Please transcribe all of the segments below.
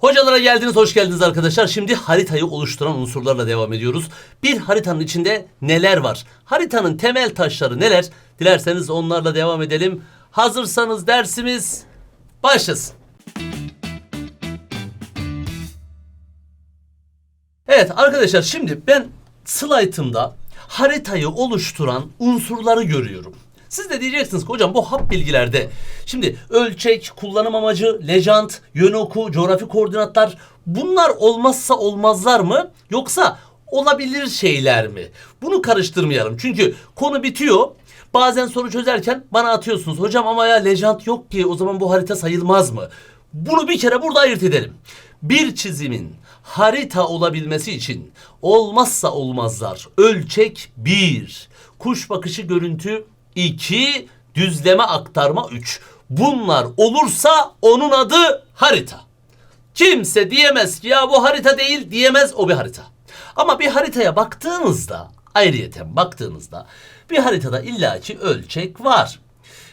Hocalara geldiniz, hoş geldiniz arkadaşlar. Şimdi haritayı oluşturan unsurlarla devam ediyoruz. Bir haritanın içinde neler var? Haritanın temel taşları neler? Dilerseniz onlarla devam edelim. Hazırsanız dersimiz başlasın. Evet arkadaşlar şimdi ben slaytımda haritayı oluşturan unsurları görüyorum. Siz de diyeceksiniz ki hocam bu hap bilgilerde şimdi ölçek, kullanım amacı, lejant, yön oku, coğrafi koordinatlar bunlar olmazsa olmazlar mı yoksa olabilir şeyler mi? Bunu karıştırmayalım. Çünkü konu bitiyor. Bazen soru çözerken bana atıyorsunuz. Hocam ama ya lejant yok ki o zaman bu harita sayılmaz mı? Bunu bir kere burada ayırt edelim. Bir çizimin harita olabilmesi için olmazsa olmazlar. Ölçek 1, kuş bakışı görüntü 2, düzleme aktarma 3. Bunlar olursa onun adı harita. Kimse diyemez ki ya bu harita değil diyemez o bir harita. Ama bir haritaya baktığınızda ayrıyeten baktığınızda bir haritada illaki ölçek var.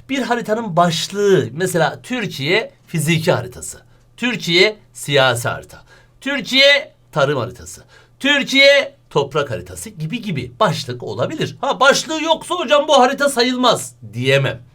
Bir haritanın başlığı mesela Türkiye fiziki haritası. Türkiye siyasi harita. Türkiye tarım haritası. Türkiye toprak haritası gibi gibi başlık olabilir. Ha başlığı yoksa hocam bu harita sayılmaz diyemem.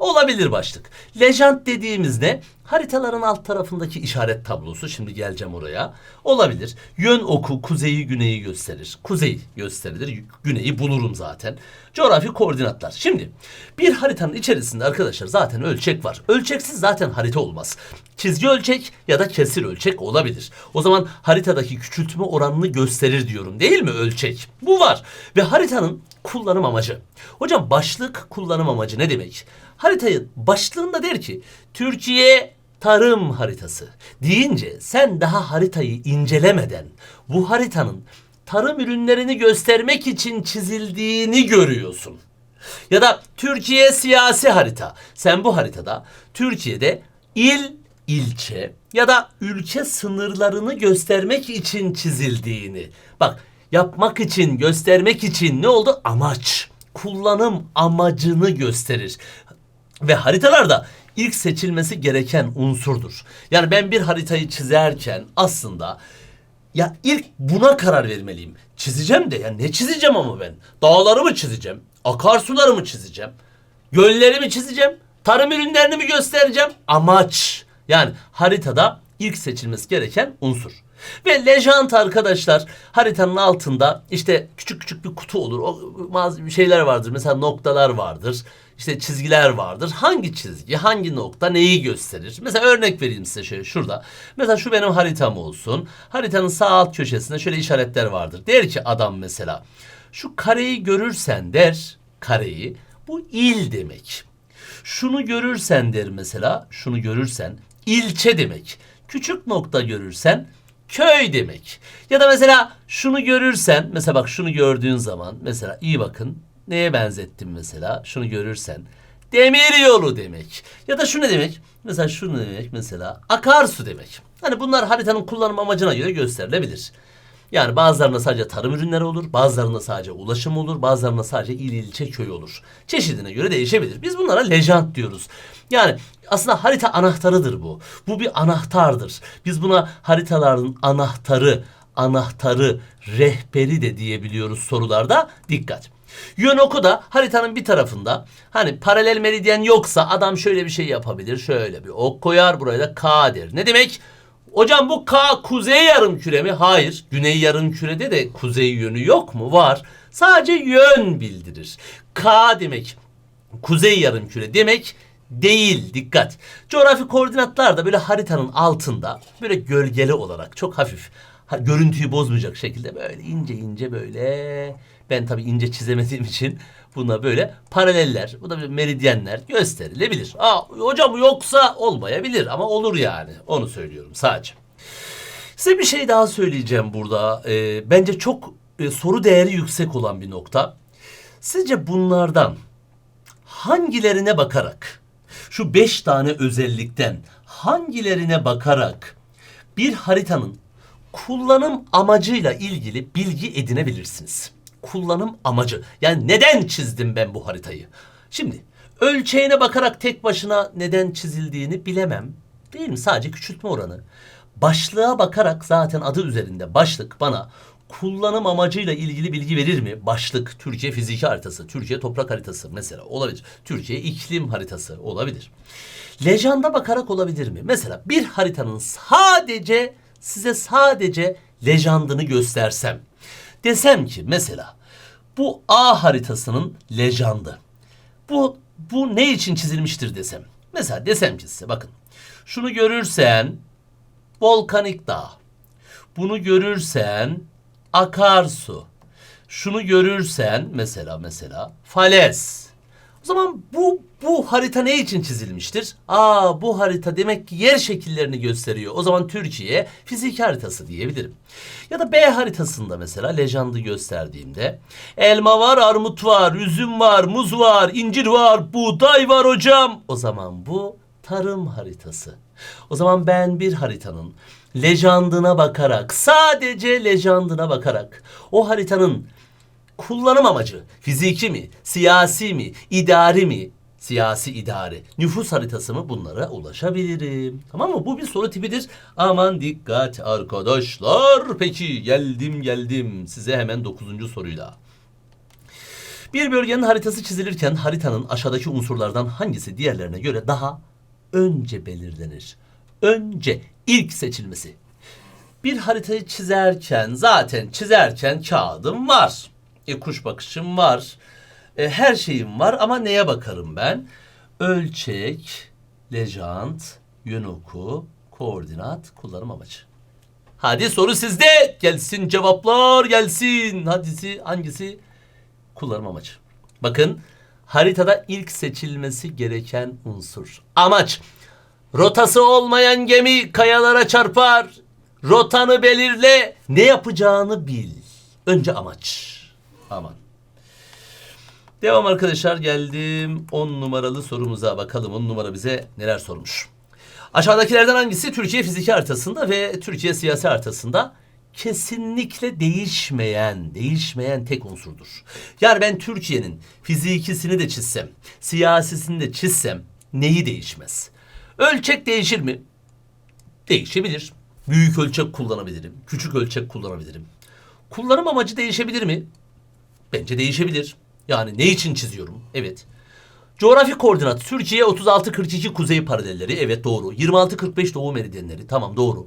Olabilir başlık. Lejant dediğimiz ne? Haritaların alt tarafındaki işaret tablosu. Şimdi geleceğim oraya. Olabilir. Yön oku kuzeyi güneyi gösterir. Kuzey gösterilir. Güneyi bulurum zaten. Coğrafi koordinatlar. Şimdi bir haritanın içerisinde arkadaşlar zaten ölçek var. Ölçeksiz zaten harita olmaz. Çizgi ölçek ya da kesir ölçek olabilir. O zaman haritadaki küçültme oranını gösterir diyorum değil mi ölçek? Bu var. Ve haritanın kullanım amacı. Hocam başlık kullanım amacı ne demek? Haritayı başlığında der ki Türkiye tarım haritası deyince sen daha haritayı incelemeden bu haritanın tarım ürünlerini göstermek için çizildiğini görüyorsun. Ya da Türkiye siyasi harita. Sen bu haritada Türkiye'de il, ilçe ya da ülke sınırlarını göstermek için çizildiğini. Bak yapmak için, göstermek için ne oldu? Amaç. Kullanım amacını gösterir. Ve haritalarda ilk seçilmesi gereken unsurdur. Yani ben bir haritayı çizerken aslında ya ilk buna karar vermeliyim. Çizeceğim de ya ne çizeceğim ama ben? Dağları mı çizeceğim? Akarsuları mı çizeceğim? Gölleri mi çizeceğim? Tarım ürünlerini mi göstereceğim? Amaç. Yani haritada ilk seçilmesi gereken unsur. Ve lejant arkadaşlar haritanın altında işte küçük küçük bir kutu olur. O bazı şeyler vardır. Mesela noktalar vardır. İşte çizgiler vardır. Hangi çizgi, hangi nokta neyi gösterir? Mesela örnek vereyim size şöyle şurada. Mesela şu benim haritam olsun. Haritanın sağ alt köşesinde şöyle işaretler vardır. Der ki adam mesela şu kareyi görürsen der kareyi bu il demek. Şunu görürsen der mesela şunu görürsen ilçe demek. Küçük nokta görürsen köy demek. Ya da mesela şunu görürsen mesela bak şunu gördüğün zaman mesela iyi bakın neye benzettim mesela şunu görürsen demir yolu demek. Ya da şu ne demek? Mesela şu demek mesela akarsu demek. Hani bunlar haritanın kullanım amacına göre gösterilebilir. Yani bazılarında sadece tarım ürünleri olur, bazılarında sadece ulaşım olur, bazılarında sadece il ilçe köy olur. Çeşidine göre değişebidir. Biz bunlara lejant diyoruz. Yani aslında harita anahtarıdır bu. Bu bir anahtardır. Biz buna haritaların anahtarı, anahtarı, rehberi de diyebiliyoruz sorularda. Dikkat. Yön oku da haritanın bir tarafında hani paralel meridyen yoksa adam şöyle bir şey yapabilir. Şöyle bir ok koyar buraya da K der. Ne demek? Hocam bu K kuzey yarım küre mi? Hayır. Güney yarım kürede de kuzey yönü yok mu? Var. Sadece yön bildirir. K demek kuzey yarım küre demek değil. Dikkat. Coğrafi koordinatlar da böyle haritanın altında böyle gölgeli olarak çok hafif ha- görüntüyü bozmayacak şekilde böyle ince ince böyle ben tabii ince çizemediğim için buna böyle paraleller, bu da bir meridyenler gösterilebilir. Aa, hocam yoksa olmayabilir ama olur yani. Onu söylüyorum sadece. Size bir şey daha söyleyeceğim burada. Ee, bence çok e, soru değeri yüksek olan bir nokta. Sizce bunlardan hangilerine bakarak şu beş tane özellikten hangilerine bakarak bir haritanın kullanım amacıyla ilgili bilgi edinebilirsiniz. Kullanım amacı. Yani neden çizdim ben bu haritayı? Şimdi ölçeğine bakarak tek başına neden çizildiğini bilemem. Değil mi? Sadece küçültme oranı. Başlığa bakarak zaten adı üzerinde başlık bana kullanım amacıyla ilgili bilgi verir mi? Başlık Türkiye fiziki haritası, Türkiye toprak haritası mesela olabilir. Türkiye iklim haritası olabilir. Lejanda bakarak olabilir mi? Mesela bir haritanın sadece size sadece lejandını göstersem. Desem ki mesela bu A haritasının lejandı. Bu bu ne için çizilmiştir desem. Mesela desem ki size bakın. Şunu görürsen volkanik dağ. Bunu görürsen akarsu. Şunu görürsen mesela mesela falez. O zaman bu bu harita ne için çizilmiştir? Aa bu harita demek ki yer şekillerini gösteriyor. O zaman Türkiye fiziki haritası diyebilirim. Ya da B haritasında mesela lejandı gösterdiğimde elma var, armut var, üzüm var, muz var, incir var, buğday var hocam. O zaman bu tarım haritası. O zaman ben bir haritanın lejandına bakarak, sadece lejandına bakarak o haritanın kullanım amacı fiziki mi, siyasi mi, idari mi, siyasi idari, nüfus haritası mı bunlara ulaşabilirim. Tamam mı? Bu bir soru tipidir. Aman dikkat arkadaşlar. Peki geldim geldim size hemen dokuzuncu soruyla. Bir bölgenin haritası çizilirken haritanın aşağıdaki unsurlardan hangisi diğerlerine göre daha önce belirlenir? Önce ilk seçilmesi. Bir haritayı çizerken zaten çizerken kağıdım var. E, kuş bakışım var. E, her şeyim var ama neye bakarım ben? Ölçek, lejant, yön oku, koordinat, kullanım amacı. Hadi soru sizde. Gelsin cevaplar gelsin. Hadisi hangisi? Kullanım amacı. Bakın haritada ilk seçilmesi gereken unsur. Amaç. Rotası olmayan gemi kayalara çarpar. Rotanı belirle. Ne yapacağını bil. Önce amaç. Aman. Devam arkadaşlar geldim 10 numaralı sorumuza bakalım 10 numara bize neler sormuş. Aşağıdakilerden hangisi Türkiye fiziki haritasında ve Türkiye siyasi haritasında kesinlikle değişmeyen, değişmeyen tek unsurdur. Yani ben Türkiye'nin fizikisini de çizsem, siyasisini de çizsem neyi değişmez? Ölçek değişir mi? Değişebilir. Büyük ölçek kullanabilirim, küçük ölçek kullanabilirim. Kullanım amacı değişebilir mi? Bence değişebilir. Yani ne için çiziyorum? Evet. Coğrafi koordinat Türkiye 36-42 kuzey paralelleri. Evet doğru. 26-45 doğu meridyenleri. Tamam doğru.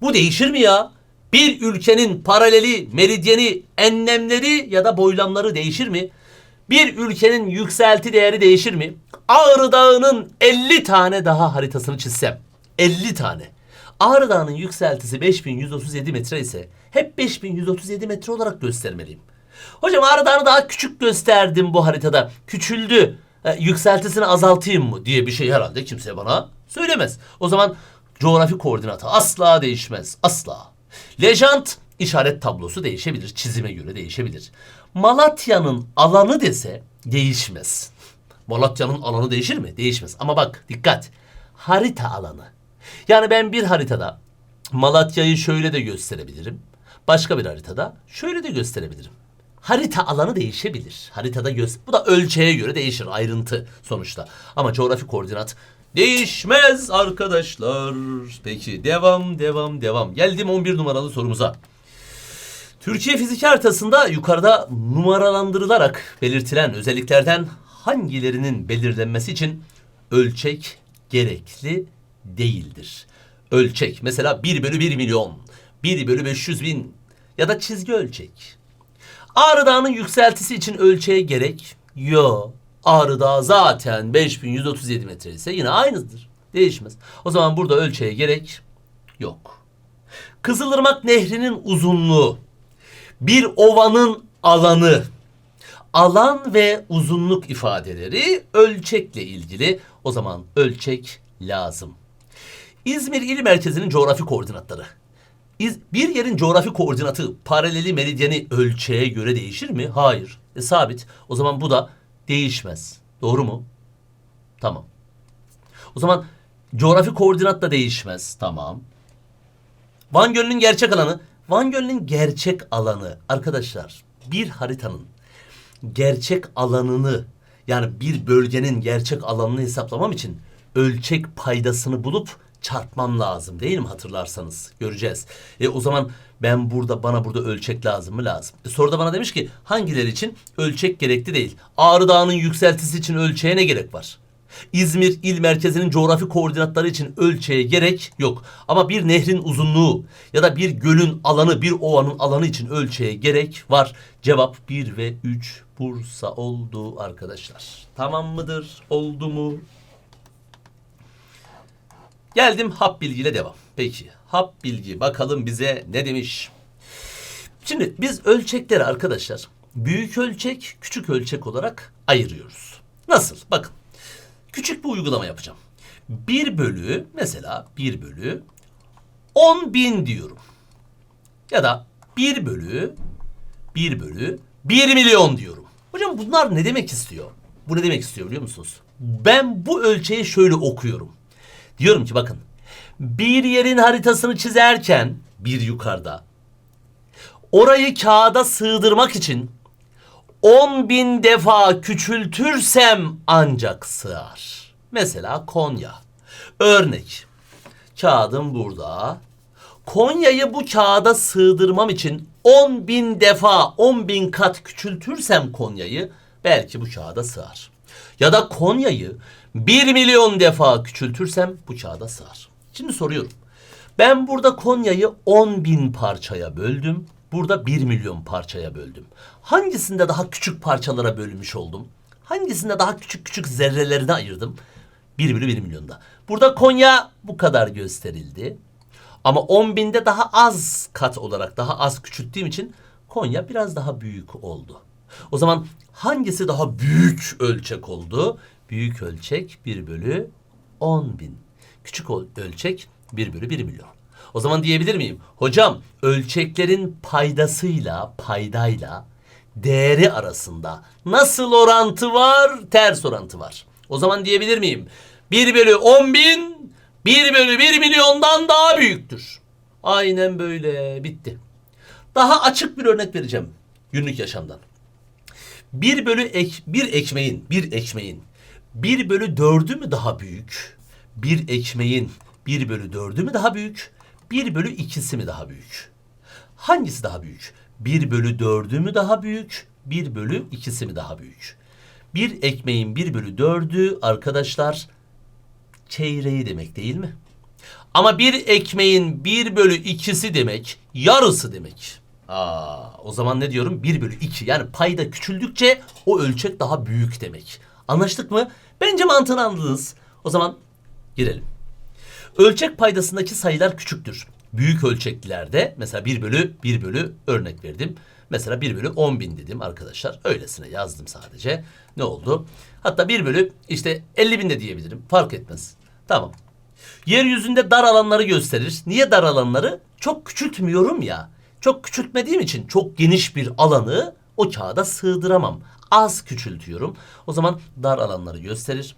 Bu değişir mi ya? Bir ülkenin paraleli, meridyeni, enlemleri ya da boylamları değişir mi? Bir ülkenin yükselti değeri değişir mi? Ağrı Dağı'nın 50 tane daha haritasını çizsem. 50 tane. Ağrı Dağı'nın yükseltisi 5137 metre ise hep 5137 metre olarak göstermeliyim. Hocam Ağrı Dağı'nı daha küçük gösterdim bu haritada. Küçüldü. E, yükseltisini azaltayım mı diye bir şey herhalde kimse bana söylemez. O zaman coğrafi koordinatı asla değişmez. Asla. Lejant işaret tablosu değişebilir. Çizime göre değişebilir. Malatya'nın alanı dese değişmez. Malatya'nın alanı değişir mi? Değişmez. Ama bak dikkat. Harita alanı. Yani ben bir haritada Malatya'yı şöyle de gösterebilirim. Başka bir haritada şöyle de gösterebilirim. Harita alanı değişebilir. Haritada göz bu da ölçeğe göre değişir ayrıntı sonuçta. Ama coğrafi koordinat değişmez arkadaşlar. Peki devam devam devam. Geldim 11 numaralı sorumuza. Türkiye fiziki haritasında yukarıda numaralandırılarak belirtilen özelliklerden hangilerinin belirlenmesi için ölçek gerekli değildir. Ölçek mesela 1 bölü 1 milyon, 1 bölü 500 bin ya da çizgi ölçek. Ağrı Dağı'nın yükseltisi için ölçeğe gerek yok. Ağrı Dağı zaten 5137 metre ise yine aynıdır. Değişmez. O zaman burada ölçeğe gerek yok. Kızılırmak Nehri'nin uzunluğu bir ovanın alanı alan ve uzunluk ifadeleri ölçekle ilgili. O zaman ölçek lazım. İzmir il merkezinin coğrafi koordinatları. İz- Bir yerin coğrafi koordinatı paraleli meridyeni ölçeğe göre değişir mi? Hayır. E, sabit. O zaman bu da değişmez. Doğru mu? Tamam. O zaman coğrafi koordinat da değişmez. Tamam. Van Gölü'nün gerçek alanı. Van Gölü'nün gerçek alanı arkadaşlar bir haritanın gerçek alanını yani bir bölgenin gerçek alanını hesaplamam için ölçek paydasını bulup çarpmam lazım değil mi hatırlarsanız? Göreceğiz. E o zaman ben burada bana burada ölçek lazım mı? Lazım. E soruda bana demiş ki hangileri için ölçek gerekli değil. Ağrı Dağı'nın yükseltisi için ölçeğe ne gerek var? İzmir il merkezinin coğrafi koordinatları için ölçeğe gerek yok. Ama bir nehrin uzunluğu ya da bir gölün alanı, bir ovanın alanı için ölçeğe gerek var. Cevap 1 ve 3 Bursa oldu arkadaşlar. Tamam mıdır? Oldu mu? Geldim hap bilgiyle devam. Peki hap bilgi bakalım bize ne demiş? Şimdi biz ölçekleri arkadaşlar büyük ölçek, küçük ölçek olarak ayırıyoruz. Nasıl? Bakın. Küçük bir uygulama yapacağım. 1 bölü mesela 1 bölü 10 bin diyorum. Ya da 1 bölü 1 bölü 1 milyon diyorum. Hocam bunlar ne demek istiyor? Bu ne demek istiyor biliyor musunuz? Ben bu ölçeği şöyle okuyorum. Diyorum ki bakın bir yerin haritasını çizerken bir yukarıda orayı kağıda sığdırmak için 10 bin defa küçültürsem ancak sığar. Mesela Konya. Örnek. Kağıdım burada. Konya'yı bu kağıda sığdırmam için 10 bin defa 10 bin kat küçültürsem Konya'yı belki bu kağıda sığar. Ya da Konya'yı 1 milyon defa küçültürsem bu kağıda sığar. Şimdi soruyorum. Ben burada Konya'yı 10 bin parçaya böldüm. Burada 1 milyon parçaya böldüm. Hangisinde daha küçük parçalara bölmüş oldum? Hangisinde daha küçük küçük zerrelerine ayırdım? 1 bölü 1 milyonda. Burada Konya bu kadar gösterildi. Ama 10 binde daha az kat olarak daha az küçülttüğüm için Konya biraz daha büyük oldu. O zaman hangisi daha büyük ölçek oldu? Büyük ölçek 1 bölü 10 bin. Küçük ölçek 1 bölü 1 milyon. O zaman diyebilir miyim? Hocam ölçeklerin paydasıyla paydayla değeri arasında nasıl orantı var? Ters orantı var. O zaman diyebilir miyim? 1 bölü 10 bin 1 bölü 1 milyondan daha büyüktür. Aynen böyle bitti. Daha açık bir örnek vereceğim günlük yaşamdan. Bir bölü ek, bir ekmeğin, bir ekmeğin bir bölü dördü mü daha büyük? Bir ekmeğin bir bölü dördü mü daha büyük? Bir bölü ikisi mi daha büyük? Hangisi daha büyük? Bir bölü dördü mü daha büyük? Bir bölü ikisi mi daha büyük? Bir ekmeğin bir bölü dördü arkadaşlar çeyreği demek değil mi? Ama bir ekmeğin bir bölü ikisi demek yarısı demek. Aa, o zaman ne diyorum? 1 bölü 2 yani payda küçüldükçe o ölçek daha büyük demek. Anlaştık mı? Bence mantığını anladınız. O zaman girelim. Ölçek paydasındaki sayılar küçüktür. Büyük ölçeklerde mesela 1 bölü 1 bölü örnek verdim. Mesela 1 bölü 10 bin dedim arkadaşlar. Öylesine yazdım sadece. Ne oldu? Hatta 1 bölü işte 50 bin de diyebilirim. Fark etmez. Tamam. Yeryüzünde dar alanları gösterir. Niye dar alanları? Çok küçültmüyorum ya. Çok küçültmediğim için çok geniş bir alanı o kağıda sığdıramam. Az küçültüyorum. O zaman dar alanları gösterir.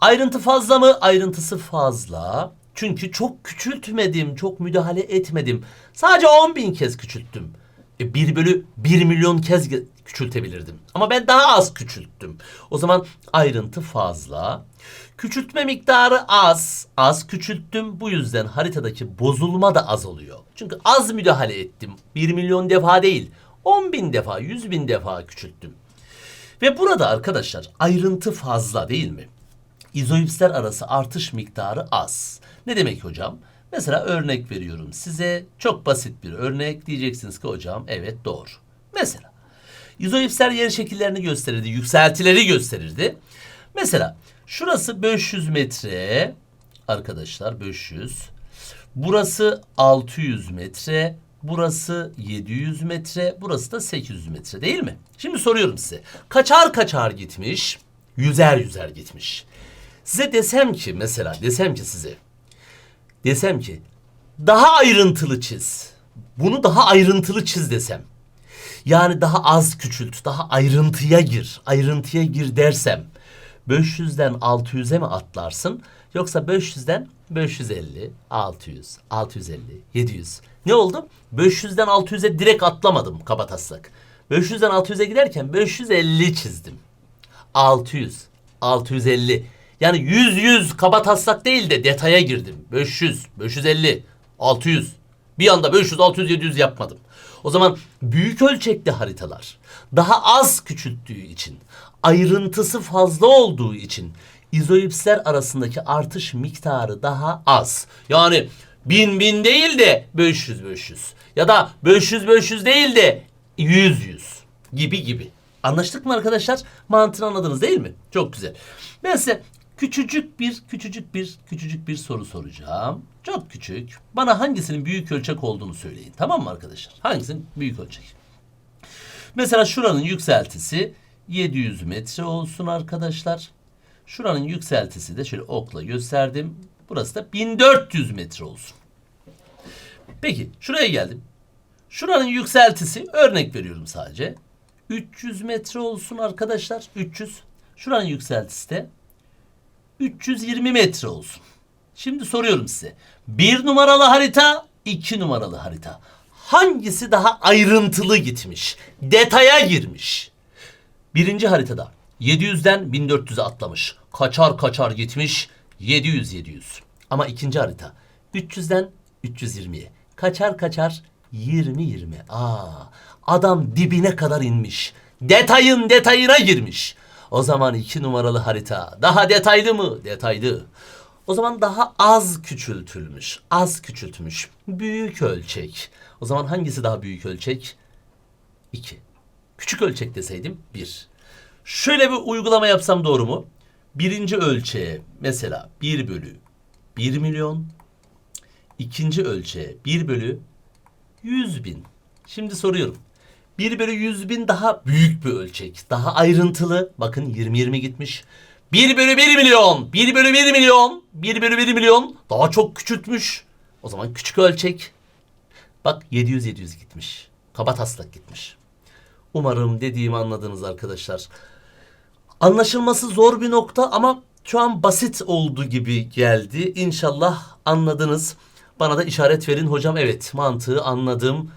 Ayrıntı fazla mı? Ayrıntısı fazla. Çünkü çok küçültmedim, çok müdahale etmedim. Sadece 10 bin kez küçülttüm. E 1 bölü 1 milyon kez küçültebilirdim. Ama ben daha az küçülttüm. O zaman ayrıntı fazla. Küçültme miktarı az. Az küçülttüm. Bu yüzden haritadaki bozulma da az oluyor. Çünkü az müdahale ettim. 1 milyon defa değil. 10 bin defa, 100 bin defa küçülttüm. Ve burada arkadaşlar ayrıntı fazla değil mi? İzoipsler arası artış miktarı az. Ne demek hocam? Mesela örnek veriyorum size. Çok basit bir örnek. Diyeceksiniz ki hocam evet doğru. Mesela izoipsler yer şekillerini gösterirdi. Yükseltileri gösterirdi. Mesela şurası 500 metre. Arkadaşlar 500. Burası 600 metre. Burası 700 metre. Burası da 800 metre değil mi? Şimdi soruyorum size. Kaçar kaçar gitmiş? Yüzer yüzer gitmiş. Size desem ki mesela desem ki size desem ki daha ayrıntılı çiz. Bunu daha ayrıntılı çiz desem. Yani daha az küçült, daha ayrıntıya gir, ayrıntıya gir dersem 500'den 600'e mi atlarsın yoksa 500'den 550, 600, 650, 700. Ne oldu? 500'den 600'e direkt atlamadım kabataslak. 500'den 600'e giderken 550 çizdim. 600, 650, Yani 100 100 kaba taslak değil de detaya girdim. 500, 550, 600. Bir anda 500, 600, 700 yapmadım. O zaman büyük ölçekli haritalar daha az küçülttüğü için, ayrıntısı fazla olduğu için izoipsler arasındaki artış miktarı daha az. Yani 1000 1000 değil de 500 500 ya da 500 500 değil de 100 100 gibi gibi. Anlaştık mı arkadaşlar? Mantığını anladınız değil mi? Çok güzel. Ben size küçücük bir küçücük bir küçücük bir soru soracağım. Çok küçük. Bana hangisinin büyük ölçek olduğunu söyleyin. Tamam mı arkadaşlar? Hangisinin büyük ölçek? Mesela şuranın yükseltisi 700 metre olsun arkadaşlar. Şuranın yükseltisi de şöyle okla gösterdim. Burası da 1400 metre olsun. Peki şuraya geldim. Şuranın yükseltisi örnek veriyorum sadece. 300 metre olsun arkadaşlar. 300. Şuranın yükseltisi de 320 metre olsun. Şimdi soruyorum size. Bir numaralı harita, iki numaralı harita. Hangisi daha ayrıntılı gitmiş? Detaya girmiş. Birinci haritada 700'den 1400'e atlamış. Kaçar kaçar gitmiş 700 700. Ama ikinci harita 300'den 320'ye. Kaçar kaçar 20 20. Aa, adam dibine kadar inmiş. Detayın detayına girmiş. O zaman iki numaralı harita daha detaylı mı? Detaylı. O zaman daha az küçültülmüş. Az küçültmüş. Büyük ölçek. O zaman hangisi daha büyük ölçek? 2. Küçük ölçek deseydim 1. Şöyle bir uygulama yapsam doğru mu? Birinci ölçeğe mesela 1 bölü 1 milyon. İkinci ölçeğe 1 bölü 100 bin. Şimdi soruyorum. 1 bölü 100 bin daha büyük bir ölçek. Daha ayrıntılı. Bakın 20-20 gitmiş. 1 bölü 1 milyon. 1 bölü 1 milyon. 1 bölü 1 milyon. Daha çok küçültmüş. O zaman küçük ölçek. Bak 700-700 gitmiş. Kaba taslak gitmiş. Umarım dediğimi anladınız arkadaşlar. Anlaşılması zor bir nokta ama şu an basit oldu gibi geldi. İnşallah anladınız. Bana da işaret verin hocam. Evet mantığı anladım.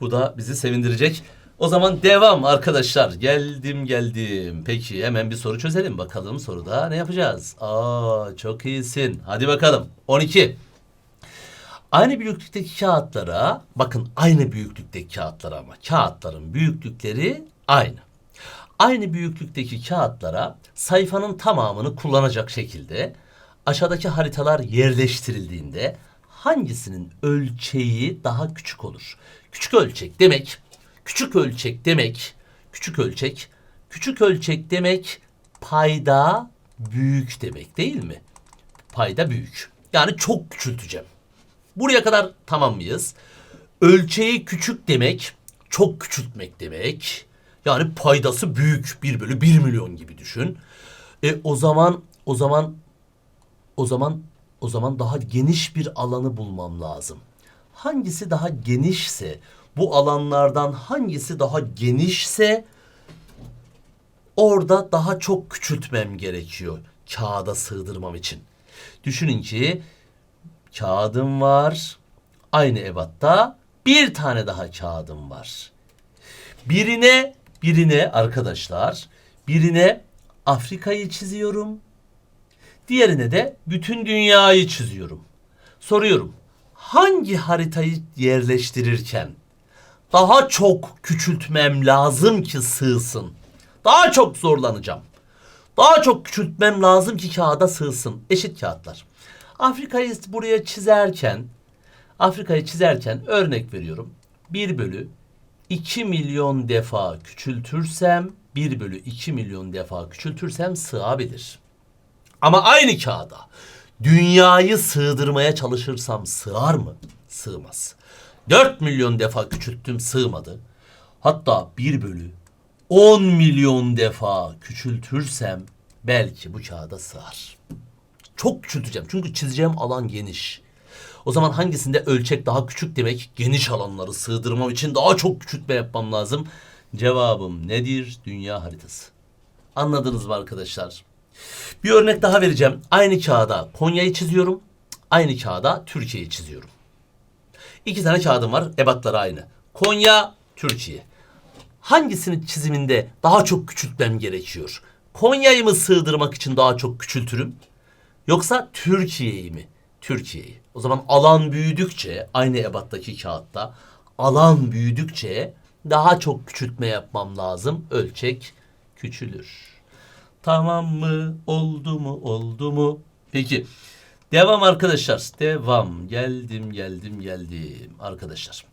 Bu da bizi sevindirecek. O zaman devam arkadaşlar. Geldim geldim. Peki hemen bir soru çözelim. Bakalım soruda ne yapacağız? Aa çok iyisin. Hadi bakalım. 12. Aynı büyüklükteki kağıtlara, bakın aynı büyüklükteki kağıtlara ama kağıtların büyüklükleri aynı. Aynı büyüklükteki kağıtlara sayfanın tamamını kullanacak şekilde aşağıdaki haritalar yerleştirildiğinde hangisinin ölçeği daha küçük olur? Küçük ölçek demek, küçük ölçek demek, küçük ölçek, küçük ölçek demek payda büyük demek değil mi? Payda büyük. Yani çok küçülteceğim. Buraya kadar tamam mıyız? Ölçeği küçük demek, çok küçültmek demek. Yani paydası büyük. 1 bölü 1 milyon gibi düşün. E o zaman, o zaman, o zaman, o zaman daha geniş bir alanı bulmam lazım. Hangisi daha genişse, bu alanlardan hangisi daha genişse orada daha çok küçültmem gerekiyor kağıda sığdırmam için. Düşünün ki kağıdım var. Aynı ebatta bir tane daha kağıdım var. Birine birine arkadaşlar birine Afrika'yı çiziyorum. Diğerine de bütün dünyayı çiziyorum. Soruyorum. Hangi haritayı yerleştirirken daha çok küçültmem lazım ki sığsın? Daha çok zorlanacağım. Daha çok küçültmem lazım ki kağıda sığsın. Eşit kağıtlar. Afrika'yı buraya çizerken, Afrika'yı çizerken örnek veriyorum. 1 bölü 2 milyon defa küçültürsem, 1 bölü 2 milyon defa küçültürsem sığabilir. Ama aynı kağıda dünyayı sığdırmaya çalışırsam sığar mı? Sığmaz. 4 milyon defa küçülttüm sığmadı. Hatta 1 bölü 10 milyon defa küçültürsem belki bu kağıda sığar. Çok küçülteceğim çünkü çizeceğim alan geniş. O zaman hangisinde ölçek daha küçük demek geniş alanları sığdırmam için daha çok küçültme yapmam lazım. Cevabım nedir? Dünya haritası. Anladınız mı arkadaşlar? Bir örnek daha vereceğim. Aynı kağıda Konya'yı çiziyorum. Aynı kağıda Türkiye'yi çiziyorum. İki tane kağıdım var. Ebatları aynı. Konya, Türkiye. Hangisinin çiziminde daha çok küçültmem gerekiyor? Konya'yı mı sığdırmak için daha çok küçültürüm? Yoksa Türkiye'yi mi? Türkiye'yi. O zaman alan büyüdükçe aynı ebattaki kağıtta alan büyüdükçe daha çok küçültme yapmam lazım. Ölçek küçülür. Tamam mı? Oldu mu? Oldu mu? Peki. Devam arkadaşlar. Devam. Geldim, geldim, geldim arkadaşlar.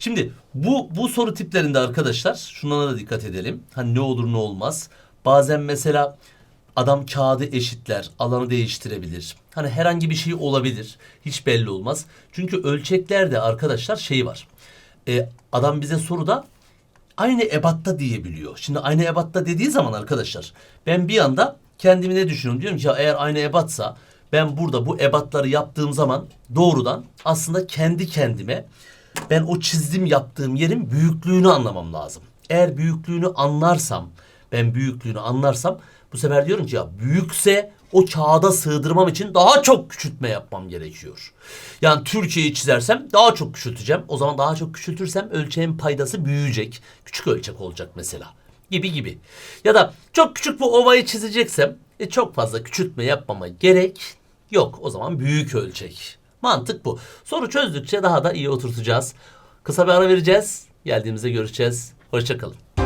Şimdi bu bu soru tiplerinde arkadaşlar şunlara da dikkat edelim. Hani ne olur ne olmaz. Bazen mesela adam kağıdı eşitler, alanı değiştirebilir. Hani herhangi bir şey olabilir. Hiç belli olmaz. Çünkü ölçeklerde arkadaşlar şey var. E, adam bize soruda aynı ebatta diyebiliyor. Şimdi aynı ebatta dediği zaman arkadaşlar ben bir anda kendimi ne düşünüyorum? Diyorum ki ya eğer aynı ebatsa ben burada bu ebatları yaptığım zaman doğrudan aslında kendi kendime ben o çizdim yaptığım yerin büyüklüğünü anlamam lazım. Eğer büyüklüğünü anlarsam, ben büyüklüğünü anlarsam bu sefer diyorum ki ya büyükse o kağıda sığdırmam için daha çok küçültme yapmam gerekiyor. Yani Türkiye'yi çizersem daha çok küçülteceğim. O zaman daha çok küçültürsem ölçeğin paydası büyüyecek. Küçük ölçek olacak mesela. Gibi gibi. Ya da çok küçük bu ovayı çizeceksem e, çok fazla küçültme yapmama gerek yok. O zaman büyük ölçek. Mantık bu. Soru çözdükçe daha da iyi oturtacağız. Kısa bir ara vereceğiz. Geldiğimizde görüşeceğiz. Hoşçakalın.